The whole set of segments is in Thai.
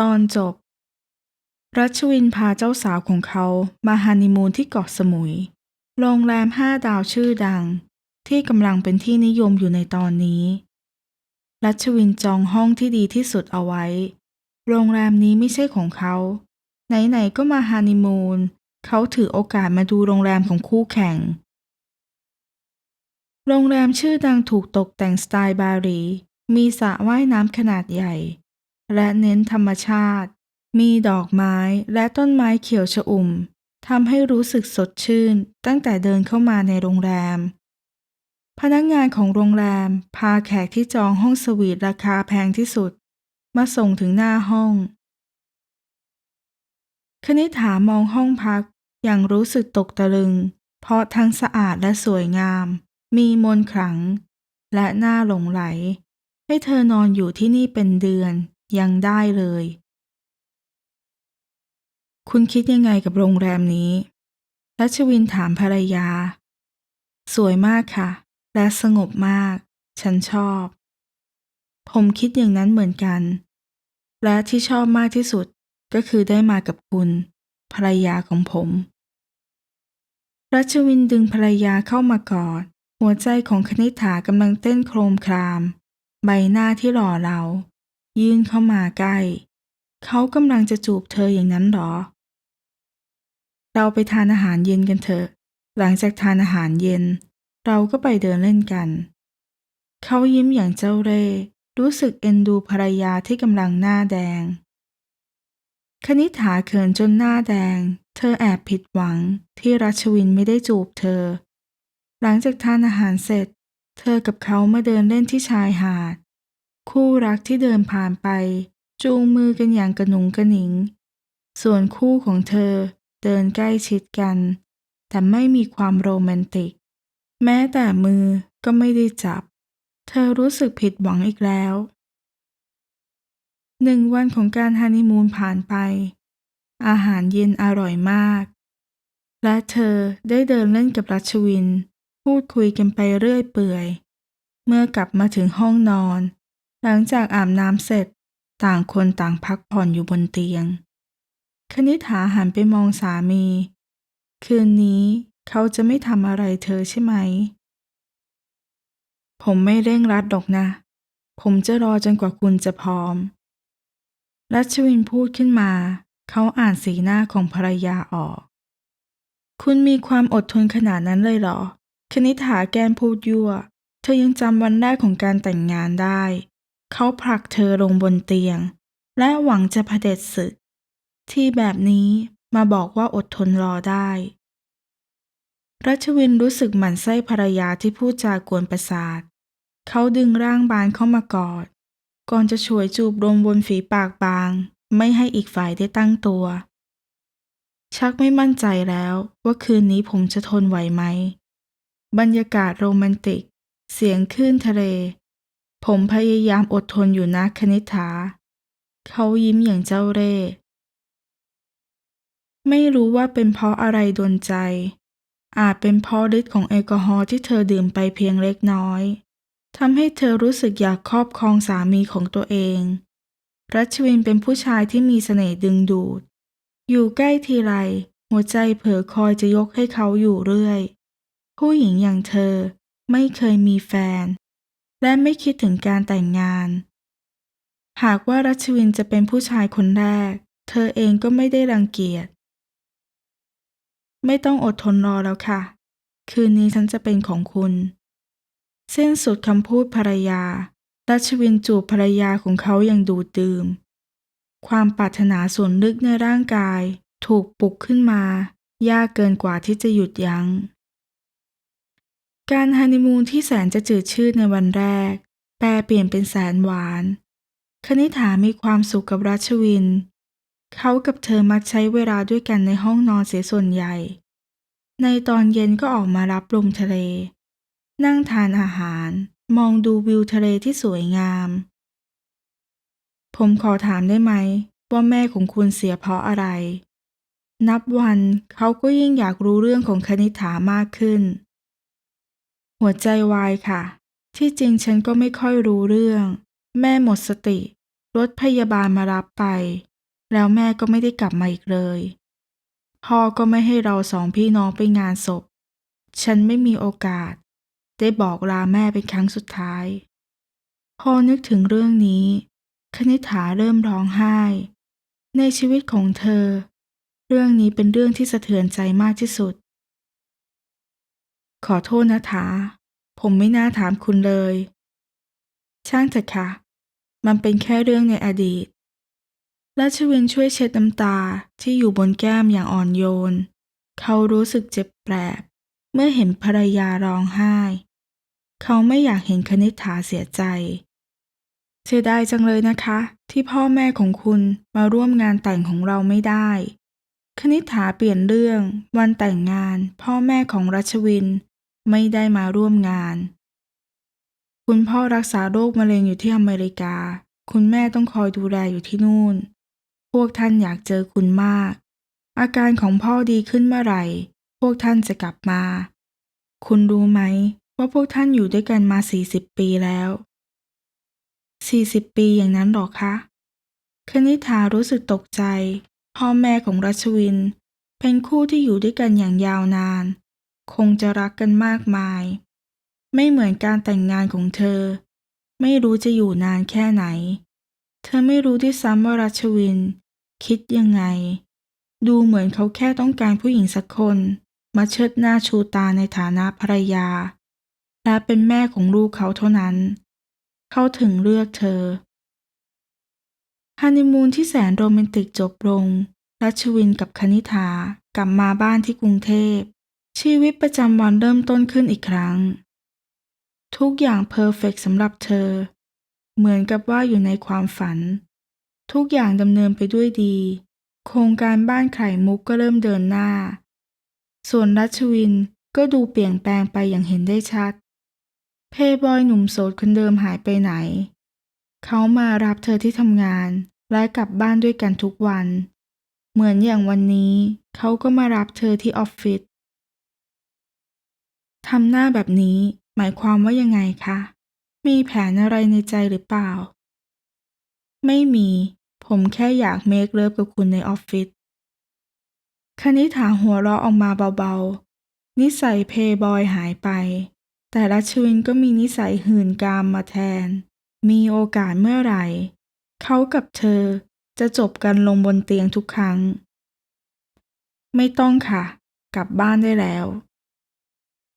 ตอนจบ รัชวินพาเจ้าสาวของเขามาฮันนีมูนที่เกาะสมุย โรงแรมห้าดาวชื่อดัง ที่กำลังเป็นที่นิยมอยู่ในตอนนี้ รัชวินจองห้องที่ดีที่สุดเอาไว้ โรงแรมนี้ไม่ใช่ของเขา ไหนๆก็มาฮันนีมูน เขาถือโอกาสมาดูโรงแรมของคู่แข่ง โรงแรมชื่อดังถูกตกแต่งสไตล์บาหลี มีสระว่ายน้ำขนาดใหญ่ และเน้นธรรมชาติ มีดอกไม้และต้นไม้เขียวชอุ่มทำให้รู้สึกสดชื่นตั้งแต่เดินเข้ามาในโรงแรม พนักงานของโรงแรมพาแขกที่จองห้องสวีทราคาแพงที่สุด มาส่งถึงหน้าห้อง คณิษฐามองห้องพักอย่างรู้สึกตกตะลึง เพราะทั้งสะอาดและสวยงาม มีมนขลัง และน่าหลงไหล ให้เธอนอนอยู่ที่นี่เป็นเดือน ยังได้เลย คุณคิดยังไงกับโรงแรมนี้ รัชวินถามภรรยา สวยมากค่ะ และสงบมาก ฉันชอบ ผมคิดอย่างนั้นเหมือนกัน และที่ชอบมากที่สุดก็คือได้มากับคุณ ภรรยาของผม รัชวินดึงภรรยาเข้ามากอด หัวใจของคณิษฐากำลังเต้นโครมคราม ใบหน้าที่หล่อเหลา ยื่นเข้ามาใกล้ เขากำลังจะจูบเธออย่างนั้นหรอ เราไปทานอาหารเย็นกันเถอะ หลังจากทานอาหารเย็น เราก็ไปเดินเล่นกัน เขายิ้มอย่างเจ้าเร่ห์รู้สึกเอ็นดูภรรยาที่กำลังหน้าแดง คณิษฐาเขินจนหน้าแดง เธอแอบผิดหวังที่รัชวินไม่ได้จูบเธอ หลังจากทานอาหารเสร็จ เธอกับเขามาเดินเล่นที่ชายหาด คู่รักที่เดินผ่านไป จูงมือกันอย่างกระหนุงกระหนิง ส่วนคู่ของเธอเดินใกล้ชิดกัน แต่ไม่มีความโรแมนติก แม้แต่มือก็ไม่ได้จับ เธอรู้สึกผิดหวังอีกแล้วหนึ่งวันของการฮันนีมูนผ่านไป อาหารเย็นอร่อยมาก และเธอได้เดินเล่นกับรัชวิน พูดคุยกันไปเรื่อยเปื่อย เมื่อกลับมาถึงห้องนอน หลังจากอาบน้ำเสร็จ ต่างคนต่างพักผ่อนอยู่บนเตียง คณิษฐาหันไปมองสามี คืนนี้เขาจะไม่ทำอะไรเธอใช่ไหม ผมไม่เร่งรัดดอกนะ ผมจะรอจนกว่าคุณจะพร้อม รัชวินพูดขึ้นมา เขาอ่านสีหน้าของภรรยาออก คุณมีความอดทนขนาดนั้นเลยเหรอ คณิษฐาแกล้งพูดยั่ว เธอยังจำวันแรกของการแต่งงานได้ เขาผลักเธอลงบนเตียง และหวังจะเผด็จศึก ที่แบบนี้มาบอกว่าอดทนรอได้ รัชวินรู้สึกหมั่นไส้ภรรยาที่พูดจากวนประสาท เขาดึงร่างบานเข้ามากอด ก่อนจะฉวยจูบลงบนฝีปากบาง ไม่ให้อีกฝ่ายได้ตั้งตัว ชักไม่มั่นใจแล้วว่าคืนนี้ผมจะทนไหวไหม บรรยากาศโรแมนติก เสียงคลื่นทะเล ผมพยายามอดทนอยู่นะคณิษฐาเขายิ้มอย่างเจ้าเร่ห์ไม่รู้ว่าเป็นเพราะอะไรดนใจ อาจเป็นเพราะฤทธิ์ของแอลกอฮอล์ที่เธอดื่มไปเพียงเล็กน้อยทำให้เธอรู้สึกอยากครอบครองสามีของตัวเอง รัชวินเป็นผู้ชายที่มีเสน่ห์ดึงดูด อยู่ใกล้ทีไร หัวใจเผลอคอยจะยกให้เขาอยู่เรื่อย ผู้หญิงอย่างเธอไม่เคยมีแฟน และไม่คิดถึงการแต่งงาน หากว่ารัชวินจะเป็นผู้ชายคนแรก เธอเองก็ไม่ได้รังเกียจ ไม่ต้องอดทนรอแล้วค่ะ คืนนี้ฉันจะเป็นของคุณ สิ้นสุดคำพูดภรรยา รัชวินจูบภรรยาของเขาอย่างดูดดื่ม ความปรารถนาส่วนลึกในร่างกาย ถูกปลุกขึ้นมา ยากเกินกว่าที่จะหยุดยัง้ง การฮันนีมูนที่แสนจะจืดชืดในวันแรก แปลเปลี่ยนเป็นแสนหวาน คณิฐามีความสุขกับรัชวิน เขากับเธอมักใช้เวลาด้วยกันในห้องนอนเสียส่วนใหญ่ ในตอนเย็นก็ออกมารับลมทะเล นั่งทานอาหาร มองดูวิวทะเลที่สวยงาม ผมขอถามได้ไหม ว่าแม่ของคุณเสียเพราะอะไร นับวันเขาก็ยิ่งอยากรู้เรื่องของคณิฐามากขึ้น หัวใจวายค่ะ ที่จริงฉันก็ไม่ค่อยรู้เรื่อง แม่หมดสติ รถพยาบาลมารับไป แล้วแม่ก็ไม่ได้กลับมาอีกเลย พ่อก็ไม่ให้เราสองพี่น้องไปงานศพ ฉันไม่มีโอกาส ได้บอกลาแม่เป็นครั้งสุดท้าย พอนึกถึงเรื่องนี้ คณิษฐาเริ่มร้องไห้ ในชีวิตของเธอ เรื่องนี้เป็นเรื่องที่สะเทือนใจมากที่สุด ขอโทษนะถาผมไม่น่าถามคุณเลย ช่างเถอะค่ะ มันเป็นแค่เรื่องในอดีต ราชวินช่วยเช็ดน้ำตาที่อยู่บนแก้มอย่างอ่อนโยน เขารู้สึกเจ็บแปลบ เมื่อเห็นภรรยาร้องไห้ เขาไม่อยากเห็นคณิษฐาเสียใจ เสียดายจังเลยนะคะ ที่พ่อแม่ของคุณมาร่วมงานแต่งของเราไม่ได้คณิษฐาเปลี่ยนเรื่อง วันแต่งงาน พ่อแม่ของรัชวิน ไม่ได้มาร่วมงาน คุณพ่อรักษาโรคมะเร็งอยู่ที่อเมริกา คุณแม่ต้องคอยดูแลอยู่ที่นู่น พวกท่านอยากเจอคุณมาก อาการของพ่อดีขึ้นเมื่อไหร่ พวกท่านจะกลับมา คุณรู้ไหมว่าพวกท่านอยู่ด้วยกันมา 40 ปีแล้ว40 ปีอย่างนั้นหรอคะ คณิธารู้สึกตกใจ พ่อแม่ของรัชวิน เป็นคู่ที่อยู่ด้วยกันอย่างยาวนาน คงจะรักกันมากมาย ไม่เหมือนการแต่งงานของเธอ ไม่รู้จะอยู่นานแค่ไหน เธอไม่รู้ด้วยซ้ำว่ารัชวิน คิดยังไง ดูเหมือนเขาแค่ต้องการผู้หญิงสักคน มาเชิดหน้าชูตาในฐานะภรรยา และเป็นแม่ของลูกเขาเท่านั้น เขาถึงเลือกเธอฮันนีมูนที่แสนโรแมนติกจบลงรัชวินกับคณิธากลับมาบ้านที่กรุงเทพ ชีวิตประจำวันเริ่มต้นขึ้นอีกครั้ง ทุกอย่างเพอร์เฟกสำหรับเธอ เหมือนกับว่าอยู่ในความฝัน ทุกอย่างดำเนินไปด้วยดี โครงการบ้านไข่มุกก็เริ่มเดินหน้า ส่วนรัชวินก็ดูเปลี่ยนแปลงไปอย่างเห็นได้ชัด เพย์บอยหนุ่มโสดคนเดิมหายไปไหน เขามารับเธอที่ทำงานและกลับบ้านด้วยกันทุกวัน เหมือนอย่างวันนี้ เขาก็มารับเธอที่ออฟฟิศ ทำหน้าแบบนี้หมายความว่ายังไงคะ มีแผนอะไรในใจหรือเปล่า ไม่มี ผมแค่อยากเมคเลิฟกับคุณในออฟฟิศคณิฐาหัวเราะออกมาเบาๆ นิสัยเพย์บอยหายไป แต่รัชวินก็มีนิสัยหื่นกามมาแทน มีโอกาสเมื่อไหร่ เขากับเธอจะจบกันลงบนเตียงทุกครั้ง ไม่ต้องค่ะ กลับบ้านได้แล้ว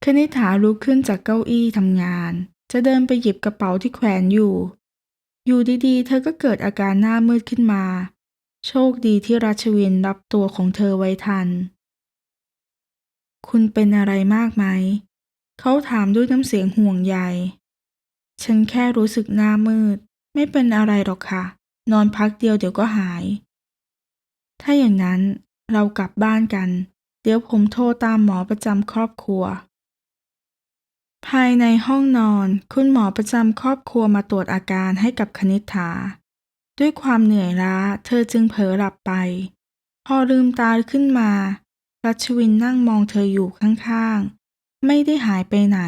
คณิฐาลุกขึ้นจากเก้าอี้ทำงาน จะเดินไปหยิบกระเป๋าที่แขวนอยู่ อยู่ดีๆ เธอก็เกิดอาการหน้ามืดขึ้นมา โชคดีที่ราชวินรับตัวของเธอไว้ทัน คุณเป็นอะไรมากไหม เขาถามด้วยน้ำเสียงห่วงใย ฉันแค่รู้สึกหน้ามืด ไม่เป็นอะไรหรอกค่ะ นอนพักเดียวเดี๋ยวก็หาย ถ้าอย่างนั้นเรากลับบ้านกัน เดี๋ยวผมโทรตามหมอประจำครอบครัว ภายในห้องนอน คุณหมอประจำครอบครัวมาตรวจอาการให้กับคณิษฐา ด้วยความเหนื่อยล้า เธอจึงเผลอหลับไป พอลืมตาขึ้นมา รัชวินนั่งมองเธออยู่ข้างๆ ไม่ได้หายไปไหน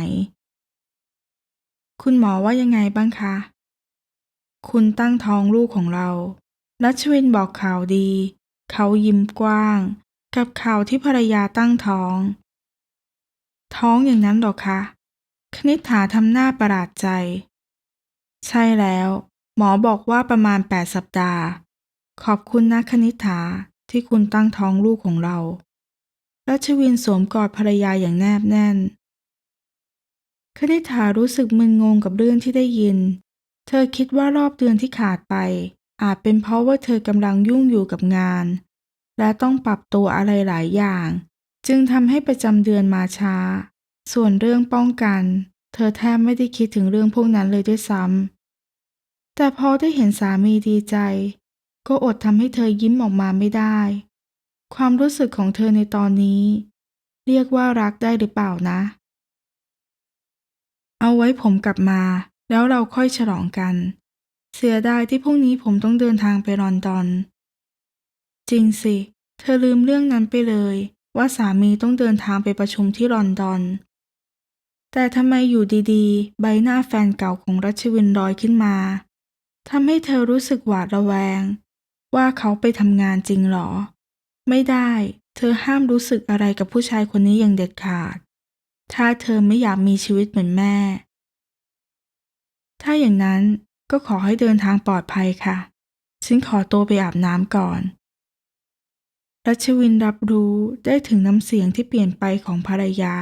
คุณหมอว่ายังไงบ้างคะ คุณตั้งท้องลูกของเรา รัชวินบอกข่าวดี เขายิ้มกว้าง กับข่าวที่ภรรยาตั้งท้อง ท้องอย่างนั้นหรอคะ คณิษฐาทำหน้าประหลาดใจ ใช่แล้ว หมอบอกว่าประมาณ8สัปดาห์ ขอบคุณนะคณิษฐาที่คุณตั้งท้องลูกของเรารัชวินสวมกอดภรรยาอย่างแนบแน่น คณิษฐารู้สึกมึนงงกับเรื่องที่ได้ยิน เธอคิดว่ารอบเดือนที่ขาดไป อาจเป็นเพราะว่าเธอกำลังยุ่งอยู่กับงาน และต้องปรับตัวอะไรหลายอย่าง จึงทำให้ประจำเดือนมาช้า ส่วนเรื่องป้องกัน เธอแทบไม่ได้คิดถึงเรื่องพวกนั้นเลยด้วยซ้ำ แต่พอได้เห็นสามีดีใจ ก็อดทำให้เธอยิ้มออกมาไม่ได้ ความรู้สึกของเธอในตอนนี้ เรียกว่ารักได้หรือเปล่านะ เอาไว้ผมกลับมา แล้วเราค่อยฉลองกัน เสียดายที่พรุ่งนี้ผมต้องเดินทางไปลอนดอน จริงสิ เธอลืมเรื่องนั้นไปเลยว่าสามีต้องเดินทางไปประชุมที่ลอนดอน แต่ทำไมอยู่ดีๆ ใบหน้าแฟนเก่าของรัชวินลอยขึ้นมาทำให้เธอรู้สึกหวาดระแวง ว่าเขาไปทำงานจริงหรอ ไม่ได้ เธอห้ามรู้สึกอะไรกับผู้ชายคนนี้อย่างเด็ดขาด ถ้าเธอไม่อยากมีชีวิตเหมือนแม่ ถ้าอย่างนั้นก็ขอให้เดินทางปลอดภัยค่ะ ฉันขอตัวไปอาบน้ำก่อน รัชวินรับรู้ได้ถึงน้ำเสียงที่เปลี่ยนไปของภรรยา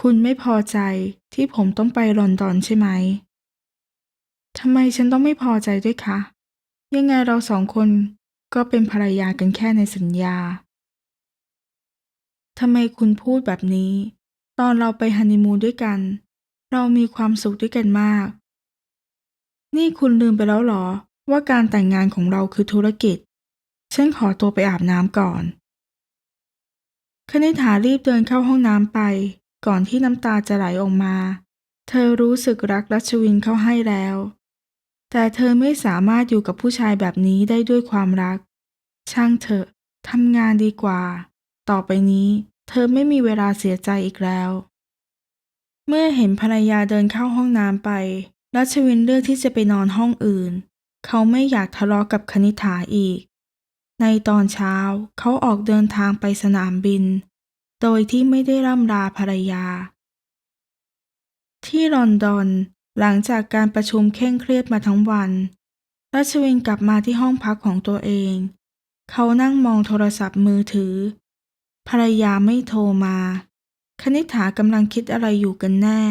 คุณไม่พอใจที่ผมต้องไปลอนดอนใช่ไหม ทำไมฉันต้องไม่พอใจด้วยคะ ยังไงเราสองคนก็เป็นภรรยากันแค่ในสัญญา ทำไมคุณพูดแบบนี้ ตอนเราไปฮันนีมูนด้วยกัน เรามีความสุขด้วยกันมาก นี่คุณลืมไปแล้วเหรอ ว่าการแต่งงานของเราคือธุรกิจ ฉันขอตัวไปอาบน้ำก่อนคณิษฐารีบเดินเข้าห้องน้ำไป ก่อนที่น้ำตาจะไหลออกมา เธอรู้สึกรักรัชวินเข้าให้แล้ว แต่เธอไม่สามารถอยู่กับผู้ชายแบบนี้ได้ด้วยความรัก ช่างเถอะทำงานดีกว่า ต่อไปนี้ เธอไม่มีเวลาเสียใจอีกแล้ว เมื่อเห็นภรรยาเดินเข้าห้องน้ำไป รัชวินเลือกที่จะไปนอนห้องอื่น เขาไม่อยากทะเลาะกับคณิษฐาอีก ในตอนเช้าเขาออกเดินทางไปสนามบิน โดยที่ไม่ได้ร่ำลาภรรยา ที่ลอนดอนหลังจากการประชุมเคร่งเครียดมาทั้งวันรัชวินกลับมาที่ห้องพักของตัวเอง เขานั่งมองโทรศัพท์มือถือ ภรรยาไม่โทรมา คณิษฐากำลังคิดอะไรอยู่กันแน่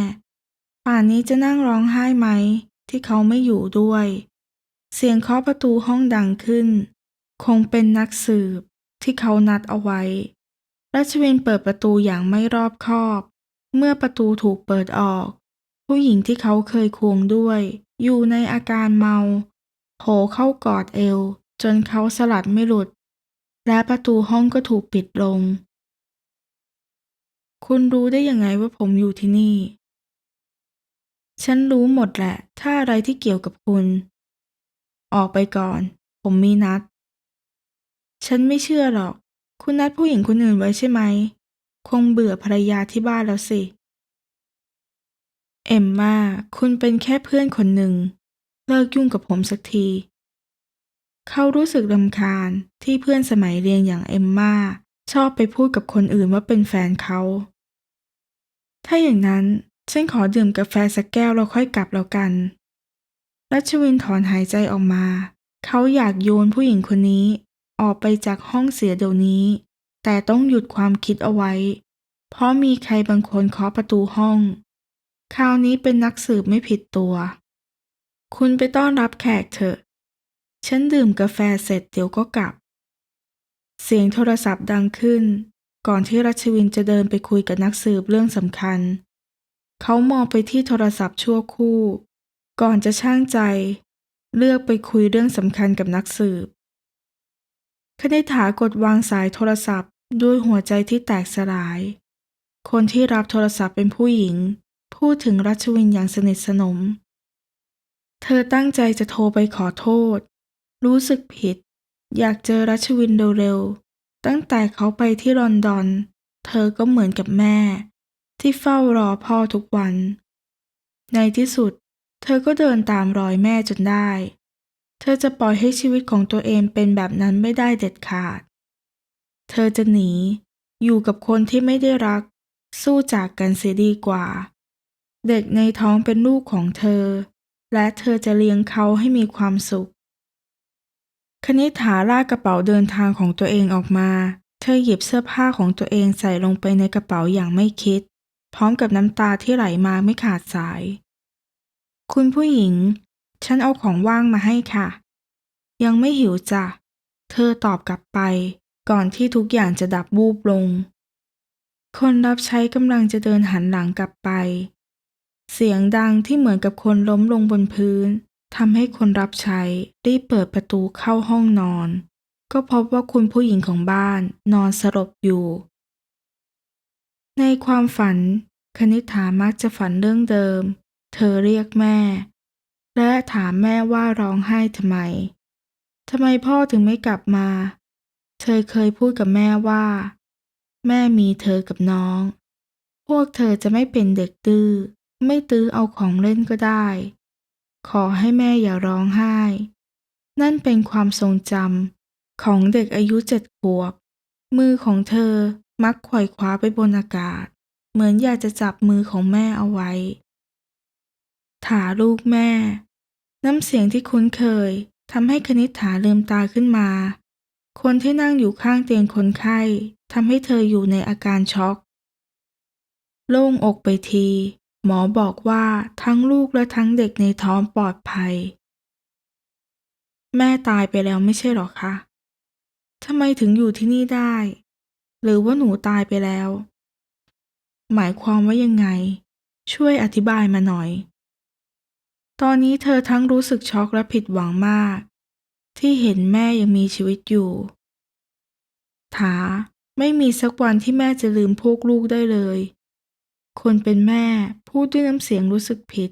ป่านนี้จะนั่งร้องไห้ไหม ที่เขาไม่อยู่ด้วย เสียงเคาะประตูห้องดังขึ้น คงเป็นนักสืบที่เขานัดเอาไว้ รัชวินเปิดประตูอย่างไม่รอบคอบ เมื่อประตูถูกเปิดออก ผู้หญิงที่เขาเคยควงด้วย อยู่ในอาการเมาโผล่เข้ากอดเอว จนเขาสลัดไม่หลุด และประตูห้องก็ถูกปิดลง คุณรู้ได้ยังไงว่าผมอยู่ที่นี่ ฉันรู้หมดแหละ ถ้าอะไรที่เกี่ยวกับคุณ ออกไปก่อน ผมมีนัด ฉันไม่เชื่อหรอก คุณนัดผู้หญิงคนอื่นไว้ใช่ไหม คงเบื่อภรรยาที่บ้านแล้วสิ เอมมา คุณเป็นแค่เพื่อนคนหนึ่ง เลิกยุ่งกับผมสักที เขารู้สึกรำคาญที่เพื่อนสมัยเรียนอย่างเอมมาชอบไปพูดกับคนอื่นว่าเป็นแฟนเขา ถ้าอย่างนั้น ฉันขอดื่มกาแฟสักแก้วแล้วค่อยกลับแล้วกัน รัชวินถอนหายใจออกมา เขาอยากโยนผู้หญิงคนนี้ ออกไปจากห้องเสียเดี๋ยวนี้ แต่ต้องหยุดความคิดเอาไว้ เพราะมีใครบางคนเคาะประตูห้อง คราวนี้เป็นนักสืบไม่ผิดตัว คุณไปต้อนรับแขกเถอะ ฉันดื่มกาแฟเสร็จเดี๋ยวก็กลับ เสียงโทรศัพท์ดังขึ้น ก่อนที่รัชวินจะเดินไปคุยกับนักสืบเรื่องสำคัญ เขามองไปที่โทรศัพท์ชั่วครู่ ก่อนจะช่างใจ เลือกไปคุยเรื่องสำคัญกับนักสืบ คณิษฐากดวางสายโทรศัพท์ ด้วยหัวใจที่แตกสลาย คนที่รับโทรศัพท์เป็นผู้หญิง พูดถึงรัชวินอย่างสนิทสนม เธอตั้งใจจะโทรไปขอโทษ รู้สึกผิด อยากเจอรัชวินเร็วๆ ตั้งแต่เขาไปที่ลอนดอน เธอก็เหมือนกับแม่ ที่เฝ้ารอพ่อทุกวัน ในที่สุด เธอก็เดินตามรอยแม่จนได้ เธอจะปล่อยให้ชีวิตของตัวเองเป็นแบบนั้นไม่ได้เด็ดขาด เธอจะหนี อยู่กับคนที่ไม่ได้รัก สู้จากกันเสียดีกว่า เด็กในท้องเป็นลูกของเธอ และเธอจะเลี้ยงเขาให้มีความสุข คณิษฐาลากกระเป๋าเดินทางของตัวเองออกมา เธอหยิบเสื้อผ้าของตัวเองใส่ลงไปในกระเป๋าอย่างไม่คิด พร้อมกับน้ำตาที่ไหลมาไม่ขาดสาย คุณผู้หญิง ฉันเอาของว่างมาให้ค่ะ ยังไม่หิวจ้ะ เธอตอบกลับไป ก่อนที่ทุกอย่างจะดับวูบลง คนรับใช้กำลังจะเดินหันหลังกลับไป เสียงดังที่เหมือนกับคนล้มลงบนพื้นทำให้คนรับใช้รีบเปิดประตูเข้าห้องนอน ก็พบว่าคุณผู้หญิงของบ้านนอนสลบอยู่ ในความฝัน คณิษฐามักจะฝันเรื่องเดิม เธอเรียกแม่ และถามแม่ว่าร้องไห้ทำไม ทำไมพ่อถึงไม่กลับมา เธอเคยพูดกับแม่ว่า แม่มีเธอกับน้อง พวกเธอจะไม่เป็นเด็กดื้อ ไม่ตื้อเอาของเล่นก็ได้ ขอให้แม่อย่าร้องไห้ นั่นเป็นความทรงจำของเด็กอายุเจ็ดขวบ มือของเธอมักไขว่คว้าไปบนอากาศ เหมือนอยากจะจับมือของแม่เอาไว้ถาลูกแม่ น้ำเสียงที่คุ้นเคยทำให้คณิษฐาลืมตาขึ้นมา คนที่นั่งอยู่ข้างเตียงคนไข้ทำให้เธออยู่ในอาการช็อก โล่งอกไปที หมอบอกว่าทั้งลูกและทั้งเด็กในท้องปลอดภัย แม่ตายไปแล้วไม่ใช่หรอคะทำไมถึงอยู่ที่นี่ได้ หรือว่าหนูตายไปแล้ว หมายความว่ายังไง ช่วยอธิบายมาหน่อย ตอนนี้เธอทั้งรู้สึกช็อกและผิดหวังมาก ที่เห็นแม่ยังมีชีวิตอยู่ ถาไม่มีสักวันที่แม่จะลืมพวกลูกได้เลย คนเป็นแม่พูดด้วยน้ำเสียงรู้สึกผิด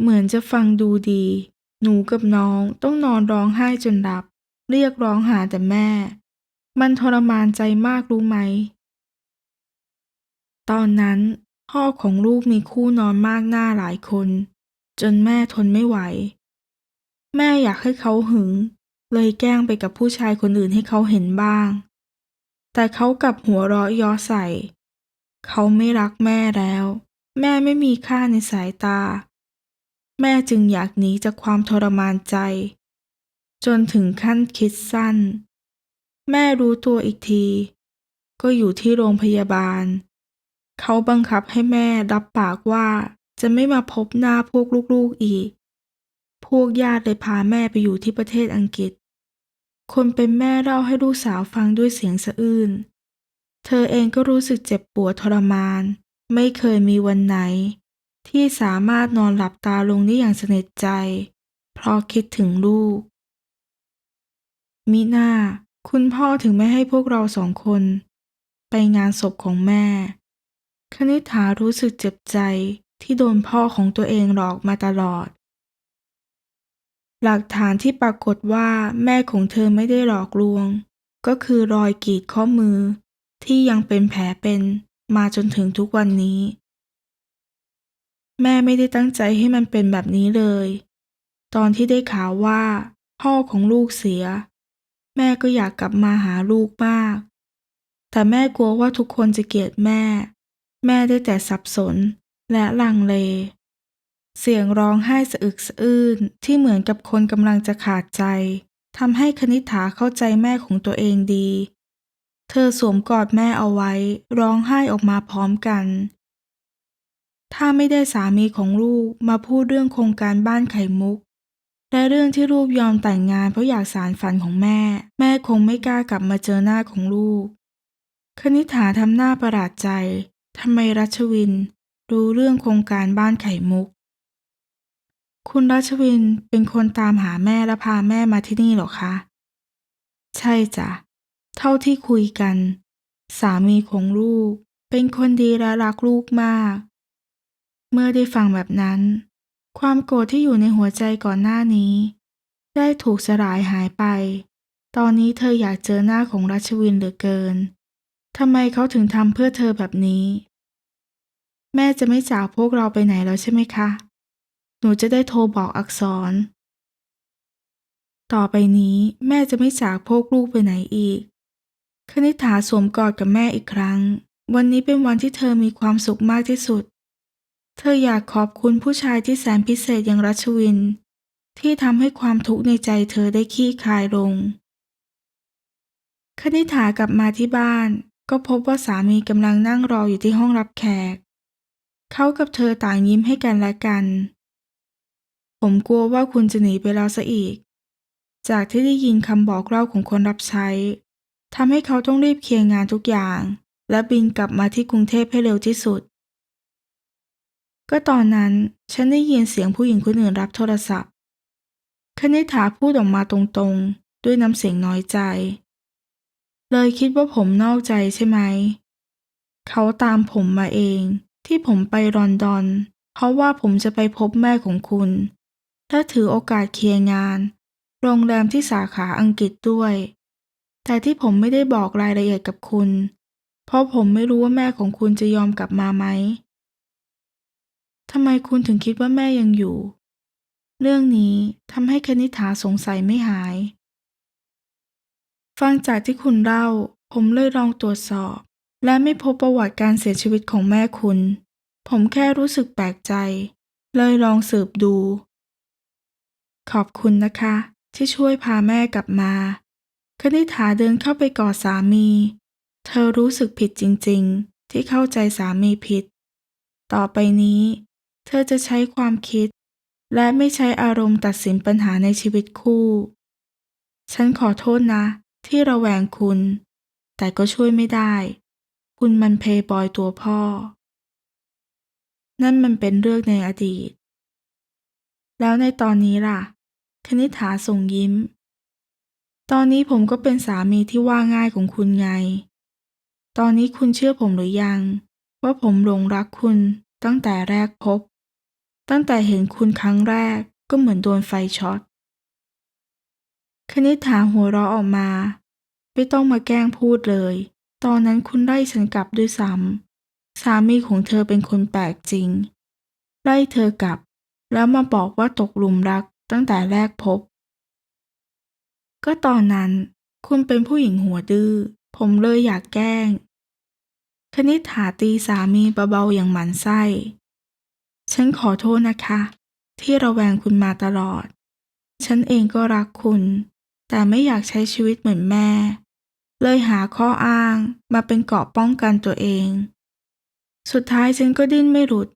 เหมือนจะฟังดูดี หนูกับน้องต้องนอนร้องไห้จนหลับ เรียกร้องหาแต่แม่ มันทรมานใจมากรู้ไหม ตอนนั้นพ่อของลูกมีคู่นอนมากหน้าหลายคน จนแม่ทนไม่ไหว แม่อยากให้เขาหึง เลยแกล้งไปกับผู้ชายคนอื่นให้เขาเห็นบ้าง แต่เขากลับหัวเราะย้อใส่ เขาไม่รักแม่แล้ว แม่ไม่มีค่าในสายตา แม่จึงอยากหนีจากความทรมานใจ จนถึงขั้นคิดสั้น แม่รู้ตัวอีกที ก็อยู่ที่โรงพยาบาล เขาบังคับให้แม่รับปากว่า จะไม่มาพบหน้าพวกลูกๆอีก พวกญาติเลยพาแม่ไปอยู่ที่ประเทศอังกฤษ คนเป็นแม่เล่าให้ลูกสาวฟังด้วยเสียงสะอื้น เธอเองก็รู้สึกเจ็บปวดทรมาน ไม่เคยมีวันไหน ที่สามารถนอนหลับตาลงได้อย่างสนิทใจ เพราะคิดถึงลูก มิน่าคุณพ่อถึงไม่ให้พวกเราสองคน ไปงานศพของแม่คณิษฐารู้สึกเจ็บใจ ที่โดนพ่อของตัวเองหลอกมาตลอด หลักฐานที่ปรากฏว่าแม่ของเธอไม่ได้หลอกลวง ก็คือรอยกรีดข้อมือ ที่ยังเป็นแผลเป็นมาจนถึงทุกวันนี้ แม่ไม่ได้ตั้งใจให้มันเป็นแบบนี้เลย ตอนที่ได้ข่าวว่า พ่อของลูกเสีย แม่ก็อยากกลับมาหาลูกมาก แต่แม่กลัวว่าทุกคนจะเกลียดแม่ แม่ได้แต่สับสน และลังเล เสียงร้องไห้สะอึกสะอื้นที่เหมือนกับคนกำลังจะขาดใจทำให้คณิษฐาเข้าใจแม่ของตัวเองดี เธอสวมกอดแม่เอาไว้ ร้องไห้ออกมาพร้อมกัน ถ้าไม่ได้สามีของลูกมาพูดเรื่องโครงการบ้านไข่มุก และเรื่องที่ลูกยอมแต่งงานเพราะอยากสารฝันของแม่ แม่คงไม่กล้ากลับมาเจอหน้าของลูก คณิษฐาทำหน้าประหลาดใจทำไมรัชวิน รู้เรื่องโครงการบ้านไข่มุก คุณรัชวินเป็นคนตามหาแม่และพาแม่มาที่นี่หรอคะ ใช่จ้ะ เท่าที่คุยกัน สามีของลูก เป็นคนดีและรักลูกมาก เมื่อได้ฟังแบบนั้น ความโกรธที่อยู่ในหัวใจก่อนหน้านี้ ได้ถูกสลายหายไป ตอนนี้เธออยากเจอหน้าของรัชวินเหลือเกินทำไมเขาถึงทำเพื่อเธอแบบนี้ แม่จะไม่จากพวกเราไปไหนแล้วใช่ไหมคะ หนูจะได้โทรบอกอักษร ต่อไปนี้แม่จะไม่จากพวกลูกไปไหนอีก คณิษฐาสวมกอดกับแม่อีกครั้ง วันนี้เป็นวันที่เธอมีความสุขมากที่สุด เธออยากขอบคุณผู้ชายที่แสนพิเศษอย่างรัชวิน ที่ทำให้ความทุกข์ในใจเธอได้คลี่คายลง คณิษฐากลับมาที่บ้าน ก็พบว่าสามีกำลังนั่งรออยู่ที่ห้องรับแขก เขากับเธอต่างยิ้มให้กันและกัน ผมกลัวว่าคุณจะหนีไปแล้วซะอีก จากที่ได้ยินคำบอกเล่าของคนรับใช้ทำให้เขาต้องรีบเคลียร์งานทุกอย่าง และบินกลับมาที่กรุงเทพให้เร็วที่สุด ก็ตอนนั้นฉันได้ยินเสียงผู้หญิงคนอื่นรับโทรศัพท์คณิษฐาพูดออกมาตรงๆ ด้วยน้ำเสียงน้อยใจ เลยคิดว่าผมนอกใจใช่ไหม เขาตามผมมาเอง ที่ผมไปลอนดอน เพราะว่าผมจะไปพบแม่ของคุณ และถือโอกาสเคลียร์งาน โรงแรมที่สาขาอังกฤษด้วย แต่ที่ผมไม่ได้บอกรายละเอียดกับคุณ เพราะผมไม่รู้ว่าแม่ของคุณจะยอมกลับมาไหมทำไมคุณถึงคิดว่าแม่ยังอยู่ เรื่องนี้ทำให้คณิษฐาสงสัยไม่หาย ฟังจากที่คุณเล่า ผมเลยลองตรวจสอบ และไม่พบประวัติการเสียชีวิตของแม่คุณ ผมแค่รู้สึกแปลกใจ เลยลองสืบดู ขอบคุณนะคะ ที่ช่วยพาแม่กลับมาคณิษฐาเดินเข้าไปกอดสามี เธอรู้สึกผิดจริงๆ ที่เข้าใจสามีผิด ต่อไปนี้ เธอจะใช้ความคิด และไม่ใช้อารมณ์ตัดสินปัญหาในชีวิตคู่ ฉันขอโทษนะ ที่ระแวงคุณ แต่ก็ช่วยไม่ได้ คุณมันเพย์บอยตัวพ่อ นั่นมันเป็นเรื่องในอดีต แล้วในตอนนี้ล่ะ คณิษฐาส่งยิ้ม ตอนนี้ผมก็เป็นสามีที่ว่าง่ายของคุณไง ตอนนี้คุณเชื่อผมหรือยัง ว่าผมหลงรักคุณตั้งแต่แรกพบ ตั้งแต่เห็นคุณครั้งแรกก็เหมือนโดนไฟช็อต คณิษฐาหัวเราะออกมา ไม่ต้องมาแกล้งพูดเลย ตอนนั้นคุณไล่ฉันกลับด้วยซ้ำ สามีของเธอเป็นคนแปลกจริง ไล่เธอกลับ แล้วมาบอกว่าตกหลุมรักตั้งแต่แรกพบ ก็ตอนนั้น คุณเป็นผู้หญิงหัวดื้อ ผมเลยอยากแกล้ง คณิษฐาตีสามีเบาๆอย่างหมันไส้ ฉันขอโทษนะคะ ที่ระแวงคุณมาตลอด ฉันเองก็รักคุณ แต่ไม่อยากใช้ชีวิตเหมือนแม่ เลยหาข้ออ้างมาเป็นเกราะป้องกันตัวเอง สุดท้ายฉันก็ดิ้นไม่หลุด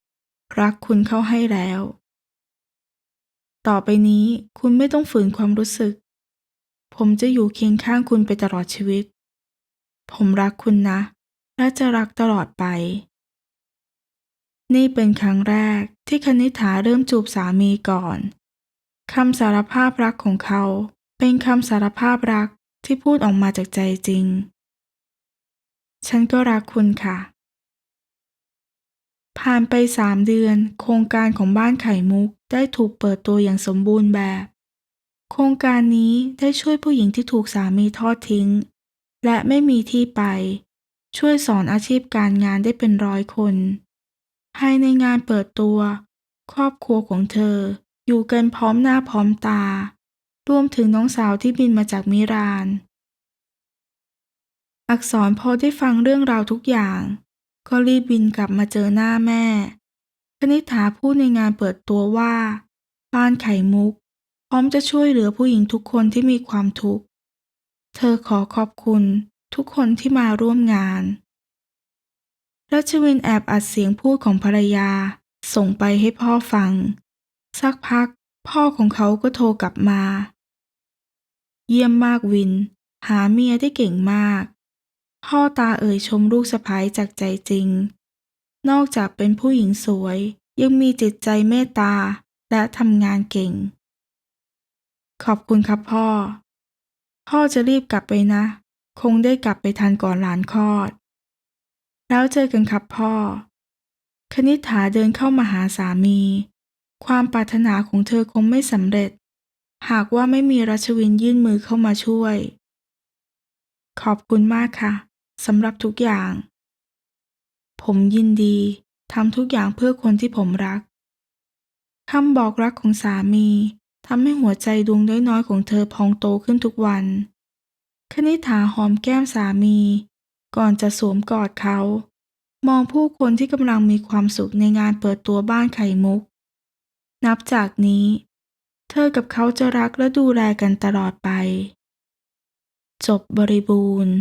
รักคุณเข้าให้แล้ว ต่อไปนี้คุณไม่ต้องฝืนความรู้สึก ผมจะอยู่เคียงข้างคุณไปตลอดชีวิต ผมรักคุณนะ และจะรักตลอดไป นี่เป็นครั้งแรกที่คณิษฐาเริ่มจูบสามีก่อนคำสารภาพรักของเขา เป็นคำสารภาพรักที่พูดออกมาจากใจจริง ฉันก็รักคุณค่ะ ผ่านไปสามเดือน โครงการของบ้านไข่มุกได้ถูกเปิดตัวอย่างสมบูรณ์แบบ โครงการนี้ได้ช่วยผู้หญิงที่ถูกสามีทอดทิ้ง และไม่มีที่ไป ช่วยสอนอาชีพการงานได้เป็นร้อยคน ภายในงานเปิดตัว ครอบครัวของเธอ อยู่กันพร้อมหน้าพร้อมตา รวมถึงน้องสาวที่บินมาจากมิราน อักษรพอได้ฟังเรื่องราวทุกอย่าง ก็รีบบินกลับมาเจอหน้าแม่ คณิษฐาพูดในงานเปิดตัวว่า บ้านไข่มุก พร้อมจะช่วยเหลือผู้หญิงทุกคนที่มีความทุกข์ เธอขอขอบคุณทุกคนที่มาร่วมงาน รัชวินแอบอัดเสียงพูดของภรรยา ส่งไปให้พ่อฟัง สักพักพ่อของเขาก็โทรกลับมา เยี่ยมมากวิน หาเมียได้เก่งมาก พ่อตาเอ่ยชมลูกสะพ้ายจากใจจริง นอกจากเป็นผู้หญิงสวย ยังมีจิตใจเมตตาและทำงานเก่ง ขอบคุณครับพ่อ พ่อจะรีบกลับไปนะ คงได้กลับไปทันก่อนหลานคลอด แล้วเจอกันครับพ่อ คณิษฐาเดินเข้ามาหาสามี ความปรารถนาของเธอคงไม่สำเร็จ หากว่าไม่มีรัชวินยื่นมือเข้ามาช่วย ขอบคุณมากค่ะ สำหรับทุกอย่าง ผมยินดีทำทุกอย่างเพื่อคนที่ผมรักคำบอกรักของสามีทำให้หัวใจดวงน้อยๆของเธอพองโตขึ้นทุกวัน คณิษฐาหอมแก้มสามี ก่อนจะสวมกอดเขา มองผู้คนที่กำลังมีความสุขในงานเปิดตัวบ้านไข่มุก นับจากนี้ เธอกับเขาจะรักและดูแลกันตลอดไป จบบริบูรณ์